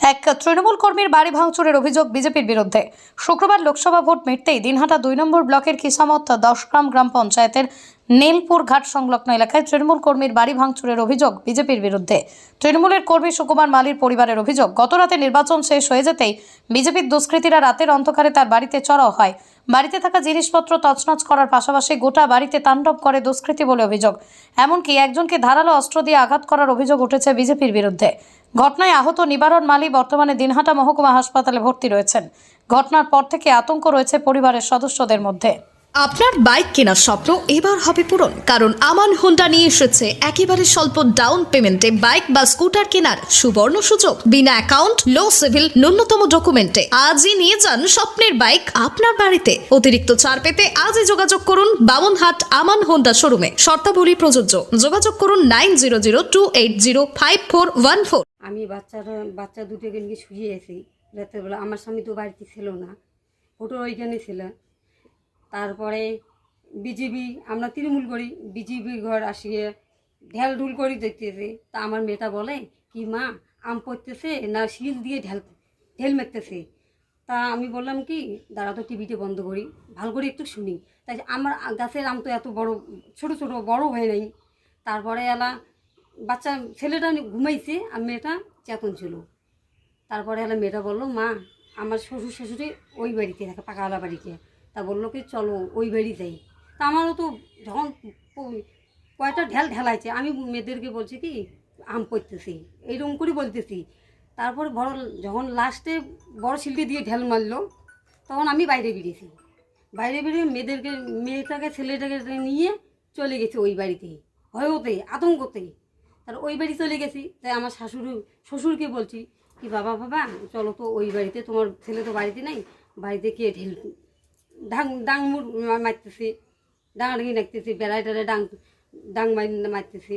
এক তৃণমূল কর্মীর বাড়ি ভাঙচুরের অভিযোগ বিজেপির বিরুদ্ধে। শুক্রবার লোকসভা ভোট মিটতেই দিনহাটা দুই নম্বর ব্লকের কিসামত দশগ্রাম গ্রাম পঞ্চায়েতের নীলপুর ঘাট সংলগ্ন এলাকায় তৃণমূল কর্মীর বাড়ি ভাঙচুরের অভিযোগ বিজেপির বিরুদ্ধে। তৃণমূলের কর্মী সুকুমার মালির পরিবারের অভিযোগ গতরাতে নির্বাচন শেষ হয়ে যেতেই বিজেপির দুষ্কৃতীরা রাতের অন্ধকারে তার বাড়িতে চড়াও হয়। বাড়িতে থাকা জিনিসপত্র তছনছ করার পাশাপাশি গোটা বাড়িতে তাণ্ডব করে দুষ্কৃতী বলে অভিযোগ। এমনকি একজনকে ধারালো অস্ত্র দিয়ে আঘাত করার অভিযোগ উঠেছে বিজেপির বিরুদ্ধে। ঘটনায় আহত নিবারণ মালি বর্তমানে দিনহাটা মহকুমা হাসপাতালে ভর্তি রয়েছেন। ঘটনার পর থেকে আতঙ্ক রয়েছে পরিবারের সদস্যদের মধ্যে। আপনার বাইক কেনার স্বপ্ন এবার হবে পূরণ, কারণ আমান হোন্ডা নিয়ে এসেছে একেবারে স্বল্প ডাউন পেমেন্টে বাইক বা স্কুটার কেনার সুবর্ণ সুযোগ। বিনা অ্যাকাউন্ট লো সিভিল ন্যূনতম ডকুমেন্টে আজই নিয়ে যান স্বপ্নের বাইক আপনার বাড়িতে। অতিরিক্ত ছাড় পেতে আজই যোগাযোগ করুন বামনহাট আমান হোন্ডা শোরুমে শর্তাবলী প্রযোজ্য। যোগাযোগ করুন nine zero zero two eight zero five four one four আমি বাচ্চারা, বাচ্চা নিয়ে শুয়ে আছি। রাতের বেলা আমার স্বামী তো বাড়িতে ছিল না। ওটা ওইখানে ছিল। তারপরে বিজিবি, আমরা তৃণমূল করি বিজিবি ঘর আসিয়ে ঢেল ঢুল করি দেখতেছে। তা আমার মেয়েটা বলে, কি মা, আম পড়তেছে না শিল দিয়ে ঢেল ঢেল মেরতেছে তা আমি বললাম কি, দাঁড়া তো টিভিটা বন্ধ করি, ভালো করে একটু শুনি। তাই আমার গাছের আম তো এত বড়, ছোট ছোট, বড় হয় নাই। তারপরে এলা বাচ্চা, ছেলেটা ঘুমাইছে, আর মেয়েটা চেতন ছিল। তারপরে এলা মেয়েটা বলল, মা, আমার শ্বশুর শাশুড়ি ওই বাড়িতে থাকে, পাকাওয়ালা বাড়িতে। তা বলল কি, চলো ওই বাড়ি যাই। তা আমারও তো যখন কয়টা ঢেল ঢেলাইছে, আমি মেয়েদেরকে বলছি কি, আম পড়তেছি এইরকম করে বলতেছি। তারপরে বড় যখন লাস্টে বড় শিল্পী দিয়ে ঢেল মারলো, তখন আমি বাইরে বেরিয়েছি। বাইরে বেরিয়ে মেয়েদেরকে, মেয়েটাকে, ছেলেটাকে নিয়ে চলে গেছি ওই বাড়িতে ভয়তে আতঙ্কতে তার ওই বাড়ি চলে গেছি। তাই আমার শাশুড়ি, শ্বশুরকে বলছি কি, বাবা বাবা, চলো তো ওই বাড়িতে, তোমার ছেলে তো বাড়িতে নেই, বাড়িতে কে ঢেল ডাং ডাং মুর মারতেছি। ডাঙাডাঙি নাচতেছি বেড়ায় টেড়ায় ডাং ডাং মার মারতেছি।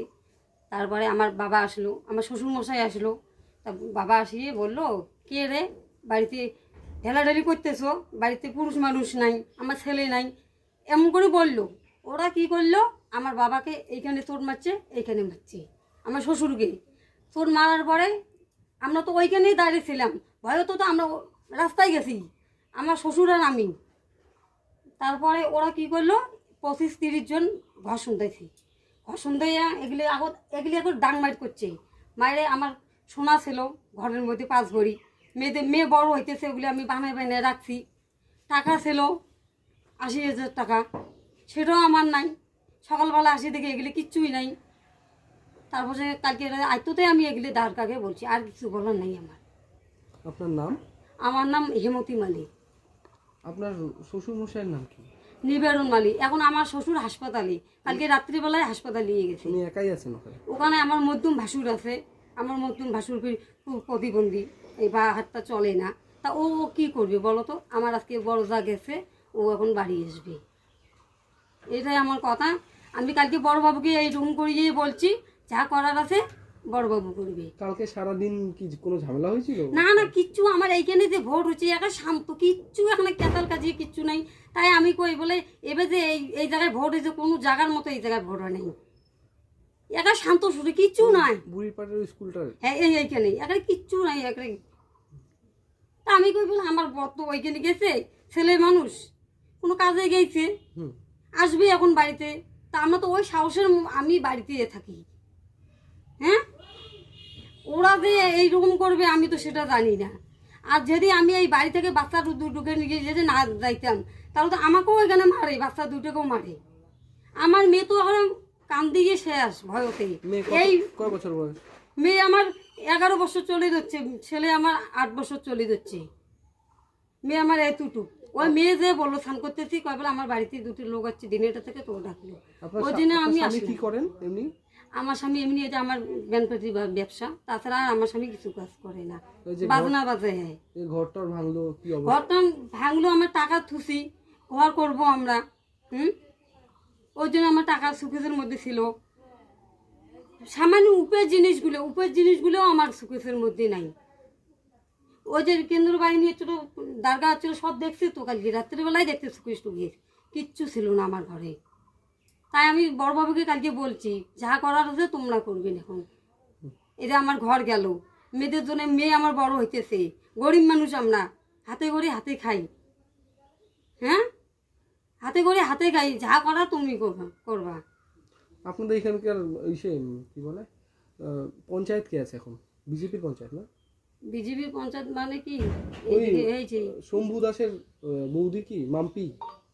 তারপরে আমার বাবা আসলো, আমার শ্বশুর মশাই আসলো। তা বাবা আসিয়ে বলল, কে রে? বাড়িতে ঢেলাঢেলি করতেছো? বাড়িতে পুরুষ মানুষ নাই, আমার ছেলে নাই। এমন করে বলল। ওরা কি করল? আমার বাবাকে এইখানে চোট মারছে, এইখানে মারছে। আমার শ্বশুরকে। চোট মারার পরে আমরা তো ওইখানেই দাঁড়িয়েছিলাম ভয়ত তো আমরা রাস্তায় গেছি। আমার শ্বশুর আর আমি। তারপরে ওরা কি করল? পঁচিশ তিরিশ জন ঘর শুনতেছি ঘর শুনতেইয়া এগুলি আগত এগুলি এখন ডাং মাইট করছে। মায়েরে আমার সোনা ছিল ঘরের মধ্যে পাঁচ ভরি। মেয়েদের মেয়ে বড় হইতেছে ওগুলি আমি বানায় বানিয়ে রাখছি। টাকা ছিল আশি হাজার টাকা। সেটাও আমার নাই। সকালবেলা আসি দেখি এগুলি কিচ্ছুই নাই। তারপরে কালকে আইতোতে আমি এগুলি দাঁড় কাকে বলছি আর কিছু বলার নাই আমার। আপনার নাম? আমার নাম হেমতি মালিক। আপনার শ্বশুর মশাইয়ের নাম কি? নিবেরণ মালিক। এখন আমার শ্বশুর হাসপাতালে। কালকে রাত্রিবেলায় হাসপাতালে নিয়ে গেছে। উনি একাই আছেন ওখানে? ওখানে আমার মধ্যম ভাসুর আছে। আমার মধ্যম ভাসুর প্রতিবন্ধী। এই বা হাতটা চলে না। তা ও ও কি করবে বলো তো? আমার আজকে বড় যা গেছে ও এখন বাড়ি আসবে। এটাই আমার কথা। আমি কালকে বড়বাবুকে এই রুম করিয়ে বলছি যা করার আছে বড়বাবু করবে। কালকে সারাদিন কি কোনো ঝামেলা হয়েছিল? না না কিচ্ছু আমার এইখানে যে ভোট হচ্ছে একা শান্ত কিচ্ছু এখানে ক্যাতাল কাজে কিচ্ছু নাই। তাই আমি কই বলে এবার যে এই এই জায়গায় ভোট হয়েছে কোনো জায়গার মতো এই জায়গায় ভোট হয় নাই। একা শান্ত শুধু কিচ্ছু নাই। বুড়িপাটের স্কুলটার? হ্যাঁ এই এইখানে এখানে কিচ্ছু নাই এখানে। তা আমি কই বলে আমার বর তো ওইখানে গেছে ছেলে মানুষ কোনো কাজে গেছে। আসবে এখন বাড়িতে। তা আমরা তো ওই সাহসের আমি বাড়িতে থাকি। হ্যাঁ? ওরা যে এইরকম করবে আমি তো সেটা জানি না। আর যদি আমি এই বাড়ি থেকে বাচ্চা দুটোকে নিয়ে যদি না যাইতাম তাহলে তো আমাকেও এখানে মারে বাচ্চা দুটোকেও মারে। আমার মেয়ে তো এখন কান দিয়ে শেষ ভয়তে। এই কয় বছর বয়স? মেয়ে আমার এগারো বছর চলে যাচ্ছে ছেলে আমার আট বছর চলে যাচ্ছে। মেয়ে আমার এতটুক ওই মেয়ে যে বলল স্নান করতেছি কয় বলে আমার বাড়িতে দুটো লোক আছে দিনেটা থেকে তো ডাকলো। ওই জন্য আমি কি করেন এমনি? আমার স্বামী এমনি এটা আমার ব্যানপতি ব্যবসা তাছাড়া আর আমার স্বামী কিছু কাজ করে না। বাজনা বাজে। হ্যাঁ ঘরটার ভাঙলো কি ঘরটা ভাঙলো আমার টাকা থুসি ঘর করব আমরা হুম? ওই জন্য আমার টাকা সুকেশের মধ্যে ছিল। সামান্য উপের জিনিসগুলো উপের জিনিসগুলোও আমার সুকেশের মধ্যে নাই। ওই যে কেন্দ্র বাহিনী ছোটো দারগা ছিল, সব দেখছি তো কালকে, রাত্রিবেলায় দেখতে সুকেশ টুকিয়ে কিচ্ছু ছিল না আমার ঘরে। তাই আমি বড়বাবুকে কালকে বলছি, যা করার আছে তোমরা করবেন এখন। এটা আমার ঘর গেল। মেয়েদের জন্য মেয়ে আমার বড় হইতেছে। গরিব মানুষ আমরা, হাতে করে হাতে খাই। হ্যাঁ? হাতে করে হাতে খাই, যা করা তুমি করবা করবা। আপনাদের এখানকার ইসে, কি বলে পঞ্চায়েত কে আছে এখন? বিজেপির পঞ্চায়েত না? বিজেপি পঞ্চায়েত মানে কি? যে শম্ভু দাসের বৌদি কি? মাম্পি?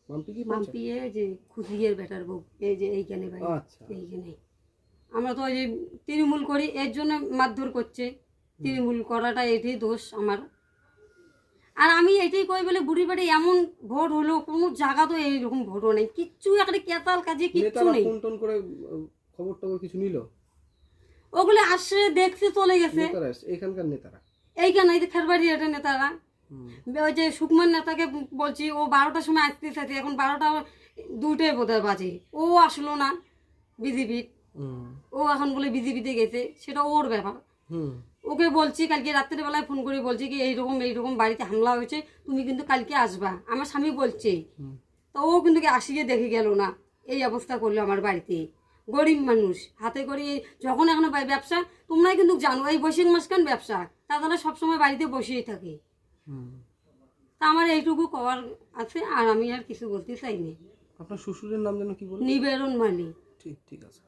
মাম্পি কি মাম্পি এই যে খুশিয়ের বেটার বউ এই যে এইখানে ভাই আচ্ছা। এইখানে। আমরা তো ওই যে তৃণমূল করি এর জন্য মারধর করছে। তৃণমূল করাটা এটাই দোষ আমার। আর আমি এটাই কই বলে বুড়ি বাড়ি এমন ভোট হলো কোনো জায়গা তো এইরকম ভোটও নেই। কিচ্ছু একটা কেতাল কাজে কিচ্ছু নেই। করে খবর টবর কিছু নিল? ওগুলো আসছে দেখছে চলে গেছে। এখানকার নেতারা। এইখানে এই যে খেরবাড়ি এটা নেতারা। ওই যে সুকুমার নেতাকে বলছি ও বারোটার সময় আসতে চাইছে এখন বারোটা দুটোই বোধহয় বাজে। ও আসলো না বিজেপির। ও এখন বলে বিজেপিতে গেছে সেটা ওর ব্যাপার। ওকে বলছি কালকে রাত্রের বেলায় ফোন করে বলছি কি এইরকম এইরকম বাড়িতে হামলা হয়েছে তুমি কিন্তু কালকে আসবা। আমার স্বামী বলছে। তো ও কিন্তু আসিয়ে দেখে গেল না এই অবস্থা করল আমার বাড়িতে। গরিব মানুষ। হাতে করে যখন এখন ব্যবসা তোমরাই কিন্তু জানো এই বৈশাখ মাস কেন ব্যবসা। তারা সবসময় বাড়িতে বসেই থাকে। তা আমার এইটুকু কবার আছে আর আমি আর কিছু বলতে চাইনি। আপনার শ্বশুরের নাম যেন কি বলে? নিবেদন মানি ঠিক ঠিক আছে।